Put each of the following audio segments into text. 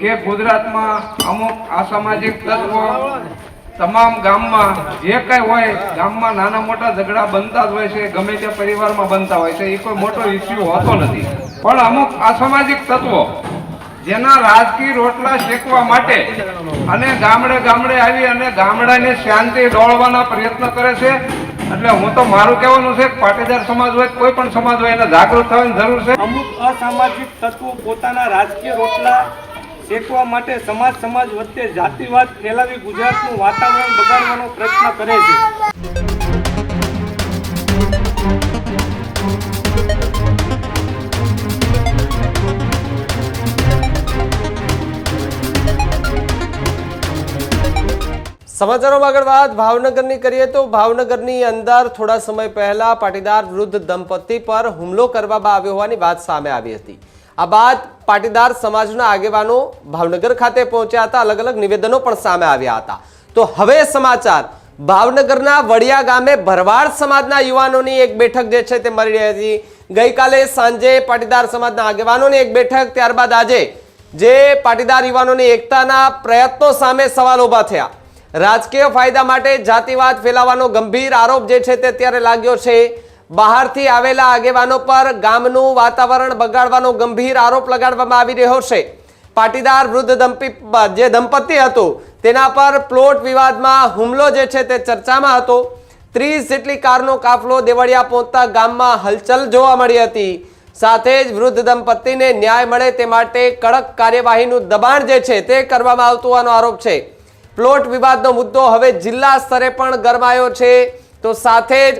કે ગુજરાતમાં અમુક અસામાજિક તત્વો તમામ ગામમાં જે કાંઈ હોય, ગામમાં નાના મોટા ઝઘડા બનતા જ હોય છે, ગમે તે પરિવારમાં બનતા હોય છે, એ કોઈ મોટો ઇસ્યુ હોતો નથી. પણ અમુક અસામાજિક તત્વો જેના રાજકીય રોટલા શેકવા માટે અને ગામડે ગામડે આવી અને ગામડાને શાંતિ દોડવાના પ્રયત્ન કરે છે, એટલે હું તો મારું કહેવાનું છે પાટીદાર સમાજ હોય કોઈ પણ સમાજ હોય, એને જાગૃત થવાની જરૂર છે. અમુક અસામાજિક તત્વો પોતાના રાજકીય રોટલા શેકવા માટે સમાજ સમાજ વચ્ચે જાતિવાદ ફેલાવી ગુજરાતનું વાતાવરણ બગાડવાનો પ્રયત્ન કરે છે. સમાચારોમાં આગળ વાત. ભાવનગરની કરીએ તો ભાવનગરની અંદર થોડા સમય પહેલા પાટીદાર વૃદ્ધ દંપતી પર હુમલો કરવામાં આવ્યો હોવાની વાત સામે આવી હતી. આ બાદ પાટીદાર સમાજના આગેવાનો ભાવનગર ખાતે પહોંચ્યા હતા. અલગ અલગ નિવેદનો પણ સામે આવ્યા હતા. તો હવે સમાચાર. ભાવનગરના વડિયા ગામે ભરવાડ સમાજના યુવાનોની એક બેઠક જે છે તે મળી રહી હતી. ગઈકાલે સાંજે પાટીદાર સમાજના આગેવાનોની એક બેઠક, ત્યારબાદ આજે જે પાટીદાર યુવાનોની એકતાના પ્રયત્નો સામે સવાલ ઊભા થયા. રાજકીય ફાયદા માટે જાતિવાદ ફેલાવાનો ગંભીર આરોપ જે છે તે અત્યારે લાગ્યો છે. બહારથી આવેલા આગેવાનો પર ગામનું વાતાવરણ બગાડવાનો ગંભીર આરોપ લગાડવામાં આવી રહ્યો છે. પાટીદાર વૃદ્ધ દંપી જે દંપતી હતું, તેના પર પ્લોટ વિવાદમાં હુમલો જે છે તે ચર્ચામાં હતો. ત્રીસ જેટલી કારનો કાફલો દેવળિયા પહોંચતા ગામમાં હલચલ જોવા મળી હતી. સાથે જ વૃદ્ધ દંપતીને ન્યાય મળે તે માટે કડક કાર્યવાહીનું દબાણ જે છે તે કરવામાં આવતું હોવાનો આરોપ છે. પ્લોટ વિવાદનો મુદ્દો હવે જિલ્લા સ્તરે પણ ગરમાયો છે. તો સાથે જ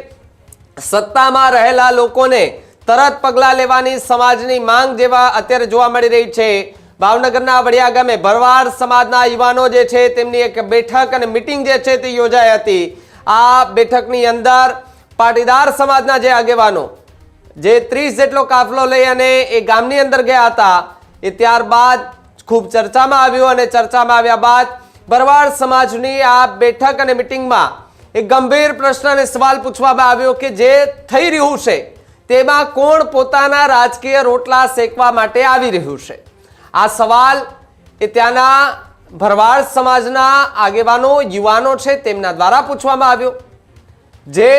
સત્તામાં રહેલા લોકોને તરત પગલાં લેવાની સમાજની માંગ જેવા અત્યારે જોવા મળી રહી છે. ભાવનગરના વડિયા ગામે ભરવાડ સમાજના યુવાનો જે છે તેમની એક બેઠક અને મિટિંગ જે છે તે યોજાઈ હતી. આ બેઠકની અંદર પાટીદાર સમાજના જે આગેવાનો જે ત્રીસ જેટલો કાફલો લઈ અને એ ગામની અંદર ગયા હતા, એ ત્યારબાદ ખૂબ ચર્ચામાં આવ્યું અને ચર્ચામાં આવ્યા બાદ ભરવાડ સમાજની આ બેઠક અને મિટિંગમાં એક ગંભીર પ્રશ્ન અને સવાલ પૂછવામાં આવ્યો કે જે થઈ રહ્યું છે, તેમાં કોણ પોતાના રાજકીય રોટલા શેકવા માટે આવી રહ્યું છે? આ સવાલ એ ત્યાંના ભરવાડ સમાજના આગેવાનો, યુવાનો છે, તેમના દ્વારા પૂછવામાં આવ્યો. જે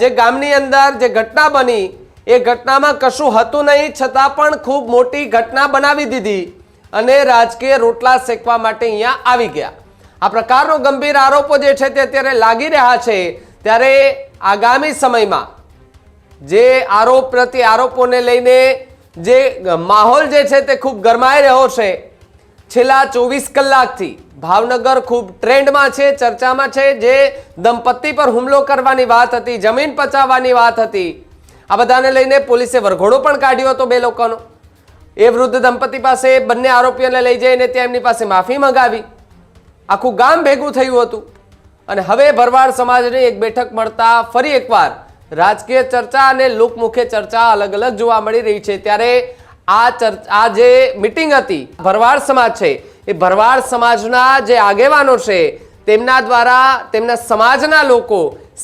જે ગામની અંદર જે ઘટના બની, એ ઘટનામાં કશું હતું નહીં, છતાં પણ ખૂબ મોટી ઘટના બનાવી દીધી અને રાજકીય રોટલા શેકવા માટે અહીંયા આવી ગયા. આ પ્રકારનો ગંભીર આરોપો જે છે તે અત્યારે લાગી રહ્યા છે, ત્યારે આગામી સમયમાં જે આરોપ પ્રતિ આરોપોને લઈને જે માહોલ જે છે તે ખૂબ ગરમાઈ રહ્યો છે. છેલ્લા ચોવીસ કલાકથી ભાવનગર ખૂબ ટ્રેન્ડમાં છે, ચર્ચામાં છે, જે દંપતી પર હુમલો કરવાની વાત હતી, જમીન પચાવવાની વાત હતી. આ બધાને લઈને પોલીસે વરઘોડો પણ કાઢ્યો હતો બે લોકોનો. એ વૃદ્ધ દંપતી પાસે બંને આરોપીઓને લઈ જઈને ત્યાં એમની પાસે માફી મંગાવી. આખું ગામ ભેગું થયું હતું. અને હવે ભરવાડ સમાજની એક બેઠક મળતા ફરી એકવાર રાજકીય ચર્ચા અને લોકમુખે ચર્ચા અલગ અલગ જોવા મળી રહી છે. ત્યારે આ ચર્ચા આ જે મિટિંગ હતી, ભરવાડ સમાજ છે, એ ભરવાડ સમાજના જે આગેવાનો છે, તેમના દ્વારા, તેમના સમાજના લોકો,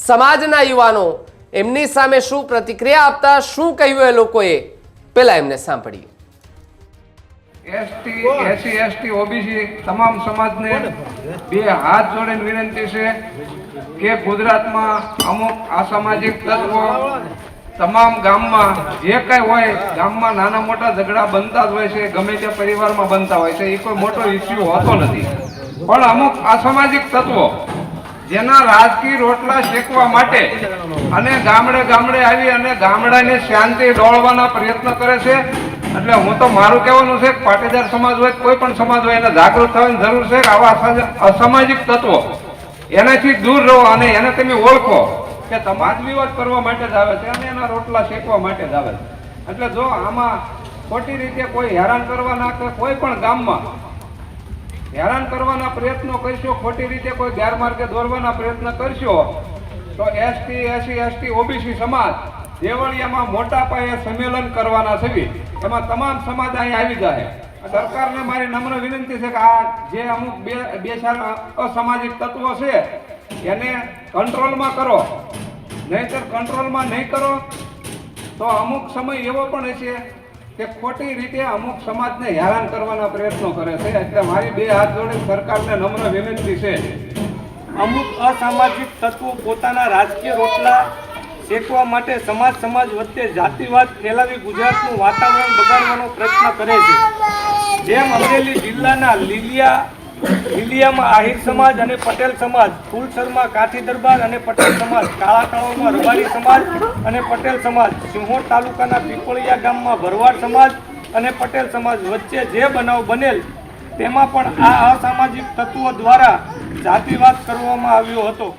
સમાજના યુવાનો, એમની સામે શું પ્રતિક્રિયા આપતા, શું કહ્યું એ લોકોએ, પેલા એમને સાંભળીએ. એસટી એસસી એસટી ઓબીસી તમામ સમાજને બે હાથ જોડીને વિનંતી છે કે ગુજરાતમાં અમુક અસામાજિક તત્વો તમામ ગામમાં જે કાંઈ હોય ગામમાં નાના મોટા ઝઘડા બનતા જ હોય છે ગમે તે પરિવારમાં બનતા હોય છે એ કોઈ મોટો ઇસ્યુ હોતો નથી. પણ અમુક અસામાજિક તત્વો જેના રાજકીય રોટલા શેકવા માટે અને ગામડે ગામડે આવી અને ગામડાને શાંતિ ડોળવાના પ્રયત્ન કરે છે એટલે હું તો મારું કહેવાનું છે કે પાટીદાર સમાજ હોય કોઈ પણ સમાજ હોય, એને જાગૃત થવાની જરૂર છે કે આવા અસા- અસામાજિક તત્વો એનાથી દૂર રહો અને એને તમે ઓળખો કે સમાજ વિવાદ કરવા માટે જ આવે છે અને એના રોટલા શેકવા માટે જ આવે છે. એટલે જો આમાં ખોટી રીતે કોઈ હેરાન કરવા ના કે કોઈ પણ ગામમાં, હેરાન કરવાના પ્રયત્નો કરશો, ખોટી રીતે કોઈ ગેરમાર્ગે દોરવાના પ્રયત્ન કરશો, તો એસટી એસી એસટી, ઓબીસી સમાજ દેવળિયામાં મોટા પાયે સંમેલન કરવાના છે. એમાં તમામ સમાજ અહીં આવી જાય. સરકારને મારી નમ્ર વિનંતી છે કે આ જે અમુક બે બે અસામાજિક તત્વો છે, એને કંટ્રોલમાં કરો. નહીંતર કંટ્રોલમાં નહીં કરો, તો અમુક સમય એવો પણ હશે કે ખોટી રીતે અમુક સમાજને હેરાન કરવાના પ્રયત્નો કરે છે. એટલે મારી બે હાથ જોડે સરકારને નમ્ર વિનંતી છે. અમુક અસામાજિક તત્વો પોતાના રાજકીય રોટલા શેકવા માટે સમાજ સમાજ વચ્ચે જાતિવાદ ફેલાવી ગુજરાતનું વાતાવરણ બગાડવાનો પ્રયત્ન કરે છે. જેમ અમરેલી જિલ્લાના લીલિયા, લીલિયામાં આહિર સમાજ અને પટેલ સમાજ, ફૂલસરમાં કાઠી દરબાર અને પટેલ સમાજ કાળા તળાવમાં રબારી સમાજ અને પટેલ સમાજ, સિંહોર તાલુકાના પીપળિયા ગામમાં ભરવાડ સમાજ અને પટેલ સમાજ વચ્ચે જે બનાવ બનેલ, તેમાં પણ આ અસામાજિક તત્વો દ્વારા જાતિવાદ કરવામાં આવ્યો હતો.